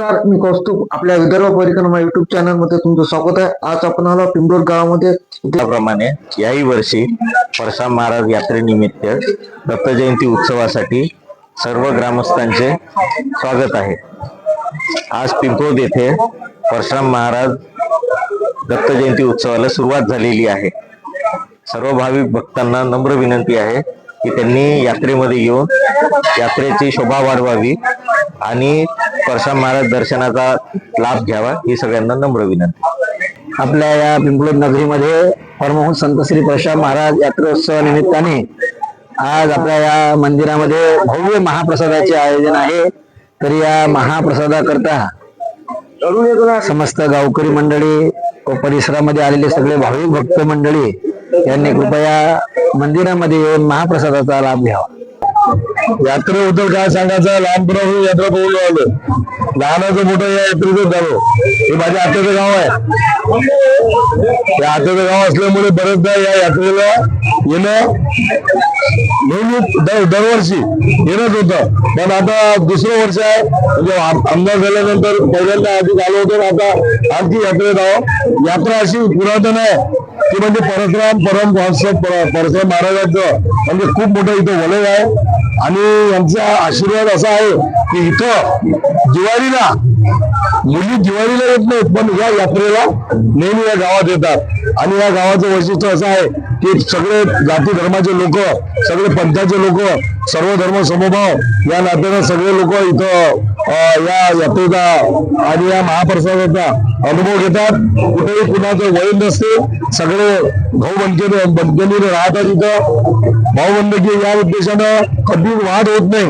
नमस्कार मी कौस्तुभ. आपल्या विदर्भ परिक्रमा युट्यूब चॅनलमध्ये तुमचं स्वागत आहे. आज आपण आलो पिंपरोड गावामध्ये. त्याप्रमाणे याही वर्षी परसा महाराज यात्रेनिमित्त दत्त जयंती उत्सवासाठी सर्व ग्रामस्थांचे स्वागत आहे. आज पिंपळद येथे परशुराम महाराज दत्त जयंती उत्सवाला सुरुवात झालेली आहे. सर्व भाविक भक्तांना नम्र विनंती आहे की त्यांनी यात्रेमध्ये येऊन यात्रेची शोभा वाढवावी आणि परशुराम महाराज दर्शनाचा लाभ घ्यावा ही सगळ्यांना नम्र विनंती. आपल्या या पिंपलोद नगरीमध्ये परमहंस संत श्री परशुराम महाराज यात्रोत्सवा निमित्ताने आज आपल्या या मंदिरामध्ये भव्य महाप्रसादाचे आयोजन आहे. तर या महाप्रसादाकरता समस्त गावकरी मंडळी व परिसरामध्ये आलेले सगळे भाविक भक्त मंडळी यांनी कृपया मंदिरामध्ये येऊन महाप्रसादाचा लाभ घ्यावा. यात्रेबद्दल काय सांगायचं लहानपणापासून यात्रा पाहून आलो लहानाचं मोठं या यात्रेचं झालो. हे माझ्या आत्याचं गाव आहे. या आत्याचं गाव असल्यामुळे बरेचदा या यात्रेला येणं नेहमी दरवर्षी येणंच होतं. पण आता दुसरं वर्ष आहे. म्हणजे आमदार झाल्यानंतर पहिल्यांदा आधी आलो होतो. आता आणखी यात्रेत आहो यात्रा अशी पुरातन आहे की म्हणजे परशुराम परम वंश परशुराम महाराजांचं. म्हणजे खूप मोठं इथं वलय आहे. आणि यांचा आशीर्वाद असा आहे की इथं दिवाळीला मुली दिवाळीला येत नाहीत पण या यात्रेला नेहमी या गावात येतात. आणि या गावाचं वैशिष्ट्य असं आहे की सगळे जाती धर्माचे लोक सगळे पंथाचे लोक सर्व धर्म समभाव या नात्यानं सगळे लोक इथं या यात्रेचा आणि या महाप्रसादाचा अनुभव घेतात. कुठेही कुणाचं वय नसते सगळे भाऊ बंदकेने बनकेने राहतात इथं. भाऊबंदकी या उद्देशानं कधी वाद होत नाही.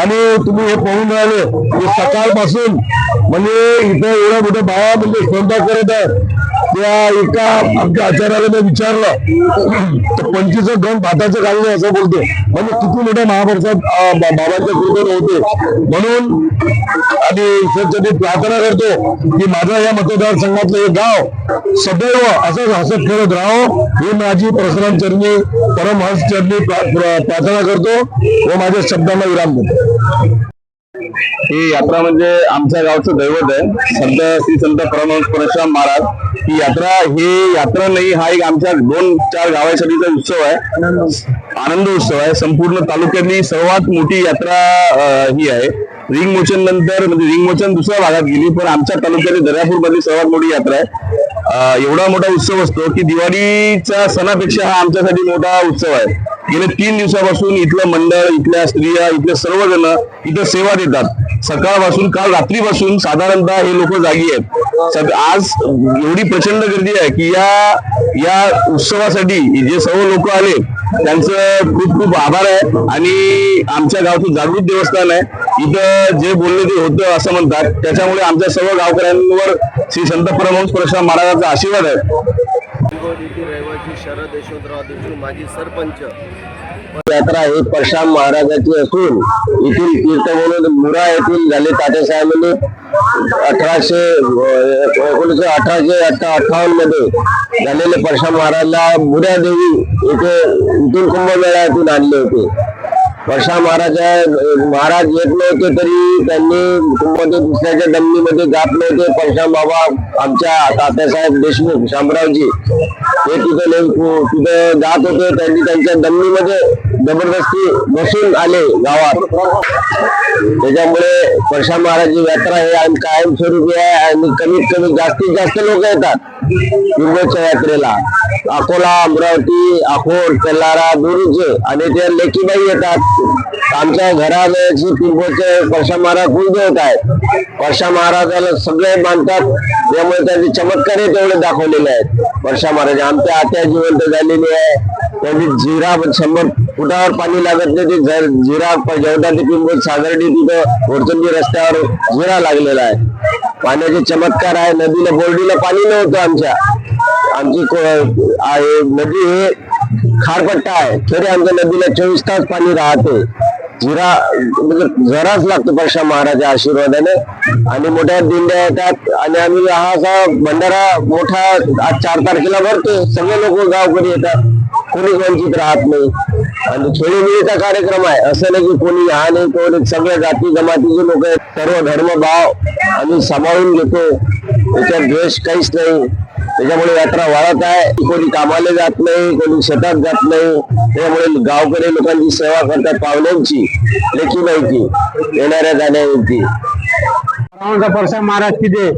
आणि तुम्ही हे पाहून राहिले की सकाळपासून म्हणजे इथं एवढ्या मोठ्या बाया म्हणजे स्वयंपाक करत आहेत. त्या एका आमच्या आचार्याला मी विचारलं तर पंचवीस गण भाताचं काढले असं बोलते. म्हणजे किती मोठ्या महाप्रसाद अं, बाबांच्या कृपेने होते. म्हणून आणि ईश्वरचरणी प्रार्थना करतो की माझ्या या मतदारसंघातलं हे गाव सदैव असंच हसत खेळत राहो ही माझी परशुराम चरणी परमहंस चरणी प्रार्थना करतो व माझ्या शब्दांना विराम देतो. ही यात्रा म्हणजे आमच्या गावचं दैवत आहे. संत श्री संत परमहंस परशुराम महाराज. ही यात्रा ही यात्रा नाही हा एक आमच्या दोन चार गावासाठीचा उत्सव आहे. आनंद उत्सव आहे. संपूर्ण तालुक्यातली सर्वात मोठी यात्रा ही आहे. रिंगमोचन नंतर म्हणजे रिंगमोचन दुसऱ्या भागात गेली पण आमच्या तालुक्यातली दर्यापूर मधली सर्वात मोठी यात्रा आहे. एवढा मोठा उत्सव असतो की दिवाळीच्या सणापेक्षा हा आमच्यासाठी मोठा उत्सव आहे. गेले तीन दिवसापासून इथलं मंडळ इथल्या स्त्रिया इथले सर्वजण इथं सेवा देतात. सकाळपासून काल रात्रीपासून साधारणतः हे लोक जागी आहेत. आज एवढी प्रचंड गर्दी आहे की या या उत्सवासाठी जे सर्व लोक आले त्यांचं खूप खूप आभार आहे. आणि आमच्या गावचं जागृत देवस्थान आहे. इथं जे बोलले ते होतं असं म्हणतात. त्याच्यामुळे आमच्या सर्व गावकऱ्यांवर श्री संत परमहंस परशुराम महाराजांचा आशीर्वाद आहे. रहिवासी शरद यशवंतराव देशमुख माजी सरपंच यात्रा ही परशुराम महाराजाची असून येथील तीर्थ म्हणून मुरा येथील झाले. तात्यासाहेबांनी अठराशे एकोणीसशे अठराशे अठ्ठा अठ्ठावन्नमध्ये झालेले परशुराम महाराजला मुऱ्या देवी येथे इथून कुंभमेळ्यातून आणले होते. वर्षा महाराज महाराज येत नव्हते तरी त्यांनी कुंभमध्ये दुसऱ्याच्या दमनीमध्ये जात नव्हते. परशुराम बाबा आमच्या तात्यासाहेब देशमुख शामरावजी हे तिथं तिथं जात होते. त्यांनी त्यांच्या दमनीमध्ये जबरदस्ती बसून आले गावात. त्याच्यामुळे परशा महाराजची यात्रा हे आणि कायमस्वरूपी आहे आणि कमीत कमी जास्तीत जास्त लोक येतात पिंपळच्या यात्रेला. अकोला अमरावती अकोट तेलारा दूरचे आणि ते लेखीबाई येतात. आमच्या घराची पिंपळचे परशा महाराज कुलदेवत आहेत. परशा महाराजाला सगळे मानतात त्यामुळे त्यांचे चमत्कार तेवढे दाखवलेले आहेत. परशा महाराज आमच्या आत्या जिवंत झालेली आहे. त्यांची जिरा शंभर फुटावर पाणी लागत नाही ते झर- जिरा जेवढा ते पिंपळ सागरडी तिथं ओरचंदी रस्त्यावर जिरा लागलेला आहे. पाण्याचे चमत्कार आहे नदीला बोर्डीला पाणी नव्हतं आमच्या. आमची आहे नदी हे खारपट्टा आहे. तरी आमच्या नदीला चोवीस तास पाणी राहते. जिरा म्हणजे जराच लागतो परशा महाराजा आशीर्वादाने. आणि मोठ्या दिंड्या येतात. आणि आम्ही हा असा भंडारा मोठा आज चार तारखेला भरतो. सगळे लोक गावकरी येतात. कोणी वंचित राहत नाही. आणि खेळीमेळीचा कार्यक्रम आहे. असं नाही की कोणी हा नाही कोणी सगळ्या जाती जमातीचे लोक आहेत. सर्व धर्मभाव आम्ही सांभाळून घेतो. त्याच्यात द्वेष काहीच नाही. त्याच्यामुळे यात्रा वाढत आहे. कोणी कामाला जात नाही कोणी शेतात जात नाही. त्यामुळे गावकरी लोकांची सेवा करतात पाहुण्यांची. लेखी माहिती येणाऱ्या जाण्यावरती परसा महाराज तिथे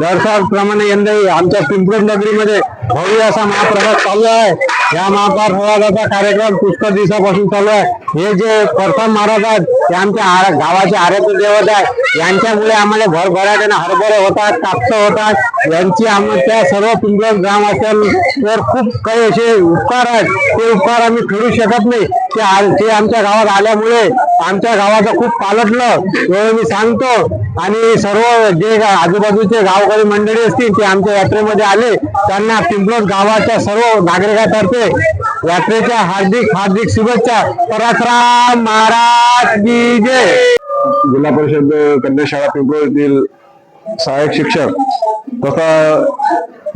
दर प्रमाणे यंदाही आमच्या पिंपळ नगरीमध्ये भव्य असा महाप्रसाद चालू आहे. या महाप्रसादाचा कार्यक्रम पुष्कळ दिवसापासून चालू आहे. हे जे परसाद महाराज आहेत ते आमच्या गावाचे आरोग्य देवत आहे यांच्यामुळे आम्हाला भरभराट्याने हरभरे होतात कापसं होतात. यांची आम्ही त्या सर्व पिंपळद ग्रामवासियांवर खूप काही असे उपकार आहेत. ते उपकार आम्ही फेडू शकत नाही. ते आमच्या गावात आल्यामुळे आमच्या गावाचं खूप पालटलं. एवढं मी सांगतो. आणि सर्व जे आजूबाजूचे गावकरी मंडळी असतील ते आमच्या यात्रेमध्ये आले. त्यांना पिंपलोद गावाच्या सर्व नागरिकातर्फे यात्रेच्या हार्दिक हार्दिक शुभेच्छा. परसराम महाराज की जय. जिल्हा परिषद कन्या शाळा पिंपळ येथील सहाय्यक शिक्षक तथा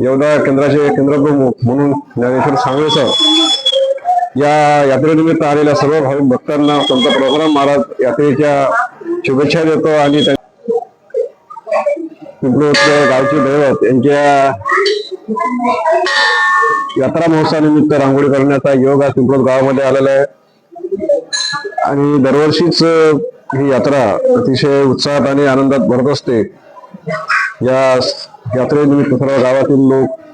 येवला केंद्राचे केंद्रप्रमुख म्हणून ज्ञानेश्वर सांगळे सर या यात्रेनिमित्त आलेल्या सर्व भाविक भक्तांना संत प्रभुराम महाराज यात्रेच्या शुभेच्छा देतो आणि त्या- गावचे दैवत यांच्या यात्रा महोत्सवानिमित्त रांगोळी करण्याचा योग आज पिंपळत गावामध्ये आलेला आहे. आणि दरवर्षीच ही यात्रा अतिशय उत्साहात आणि आनंदात भरत असते. या यात्रेनिमित्त सर्व गावातील लोक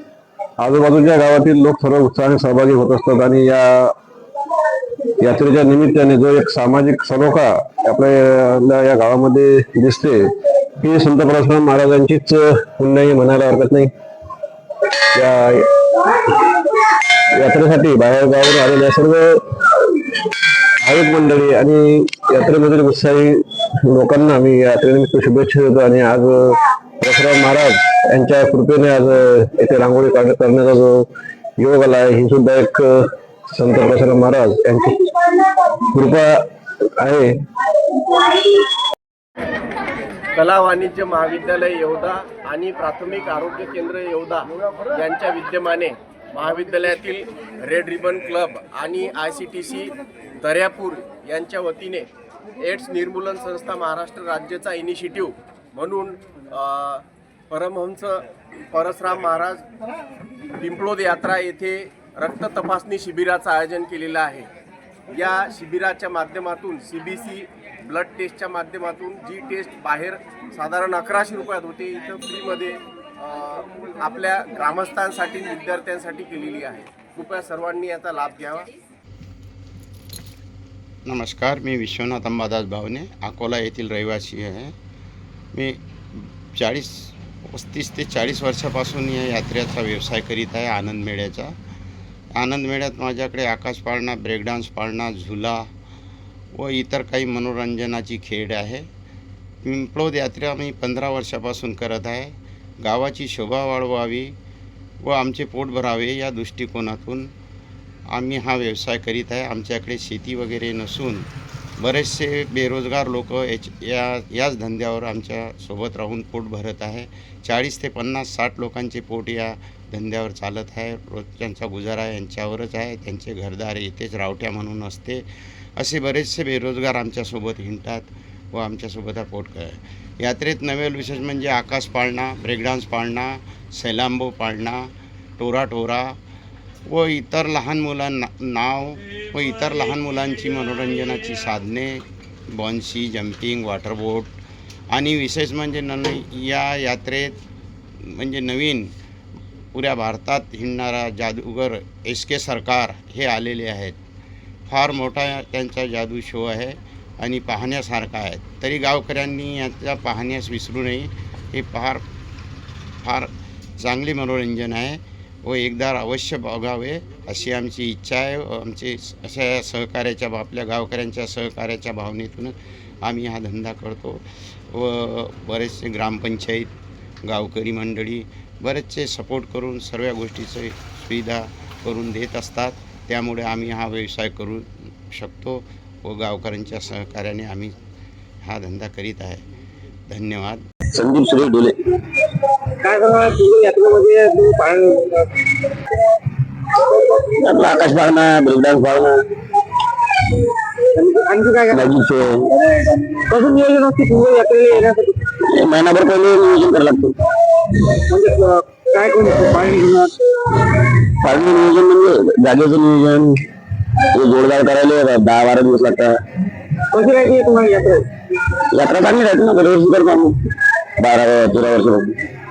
आजूबाजूच्या गावातील लोक सर्व उत्साहाने सहभागी होत असतात आणि या यात्रेच्या निमित्ताने जो एक सामाजिक सलोखा आपल्या या गावामध्ये दिसते ही संत परशुराम महाराजांचीच पुण्याही म्हणायला हरकत नाही. या यात्रेसाठी बाहेर गावावरून आलेल्या सर्व भाविक मंडळी आणि यात्रेमधील उत्साही लोकांना मी यात्रेनिमित्त शुभेच्छा देतो आणि आज परशुराम महाराज यांच्या कृपेने आज येथे रांगोळी काढ- करण्याचा जो योग आला आहे ही सुद्धा एक संत परशुराम महाराज यांची कृपा आहे. कला वाणिज्य महाविद्यालय येवदा आणि प्राथमिक आरोग्य केंद्र येवदा यांच्या विद्यमाने महाविद्यालयातील रेड रिबन क्लब आणि I C T C Daryapur यांच्या वतीने एड्स निर्मूलन संस्था महाराष्ट्र राज्याचा इनिशिएटिव्ह म्हणून परमहंस परसराम महाराज पिंपळोद यात्रा येथे रक्त तपासणी शिबिराचं आयोजन केलेलं आहे. या शिबिराच्या माध्यमातून सी बी सी ब्लड टेस्टच्या माध्यमातून जी टेस्ट बाहेर साधारण अकराशे रुपयात होते इथं फ्रीमध्ये आपल्या ग्रामस्थांसाठी विद्यार्थ्यांसाठी केलेली आहे. कृपया सर्वांनी याचा लाभ घ्यावा. नमस्कार मी विश्वनाथ अंबादास भावने अकोला येथील रहिवासी आहे. मी चाळीस पस्तीस ते चाळीस वर्षापासून या यात्रेचा व्यवसाय करीत आहे आनंद मेळ्याचा. आनंद मेळ्यात माझ्याकडे आकाश पाळणा ब्रेकडान्स पाळणा झुला व इतर काही मनोरंजनाची खेळ आहे. पिंपळोद यात्रा मी पंधरा वर्षापासून करत आहे. गावाची शोभा वाढवावी व आमचे पोट भरावे या दृष्टिकोनातून आम्ही हा व्यवसाय करीत आहे. आमच्याकडे शेती वगैरे नसून बरेचसे बेरोजगार लोक याच या याच धंद्यावर आमच्यासोबत राहून पोट भरत आहे. चाळीस ते पन्नास साठ लोकांचे पोट या धंद्यावर चालत आहे. रोजच्यांचा गुजारा यांच्यावरच आहे. त्यांचे घरदार इथेच रावट्या म्हणून असते. असे बरेचसे बेरोजगार आमच्यासोबत हिंडतात व आमच्यासोबत हा पोट यात्रेत नवेल विशेष म्हणजे आकाश पाळणा ब्रेकडान्स पाळणा सैलांबो पाळणा टोरा टोरा व इतर लहान मुलांना नाव व इतर लहान मुलांची मनोरंजनाची साधने बॉन्सी जम्पिंग वॉटर बोट आणि विशेष म्हणजे न या यात्रेत म्हणजे नवीन पुऱ्या भारतात हिंडणारा जादूगर एस के सरकार हे आलेले आहेत. फार मोठा त्यांचा जादू शो आहे आणि पाहण्यासारखा आहे. तरी गावकऱ्यांनी याचा पाहण्यास विसरू नये. हे फार फार चांगले मनोरंजन आहे. व एकदा अवश्य बघावे अशी आमची इच्छा आहे. व आमची अशा सहकार्याच्या आपल्या गावकऱ्यांच्या सहकार्याच्या भावनेतून आम्ही हा धंदा करतो. व बरेचसे ग्रामपंचायत गावकरी मंडळी बरेचसे सपोर्ट करून सर्व गोष्टीचे सुविधा करून देत असतात. त्यामुळे आम्ही हा व्यवसाय करू शकतो व गावकऱ्यांच्या सहकार्याने आम्ही हा धंदा करीत आहे. धन्यवाद. संदीप सुरेश डोले काय करणार यात्रेमध्ये पाहणं आपला आकाश पाळणा ब्रेकडान्स पाळणा आणखी काय कसं नियोजन असते पूर्व यात्रेला येण्यासाठी. महिनाभर पहिले नियोजन करावं लागतं. म्हणजे काय कोण पाणी घेणार? पाणी नियोजन म्हणजे जागेचं नियोजन जोडदार करायला दहा बारा दिवस लागतात. कशी राहते तुम्हाला यात्रा? यात्रा चांगली राहते ना दरवर्षी करतो आम्ही. बारा तेरा वर्ष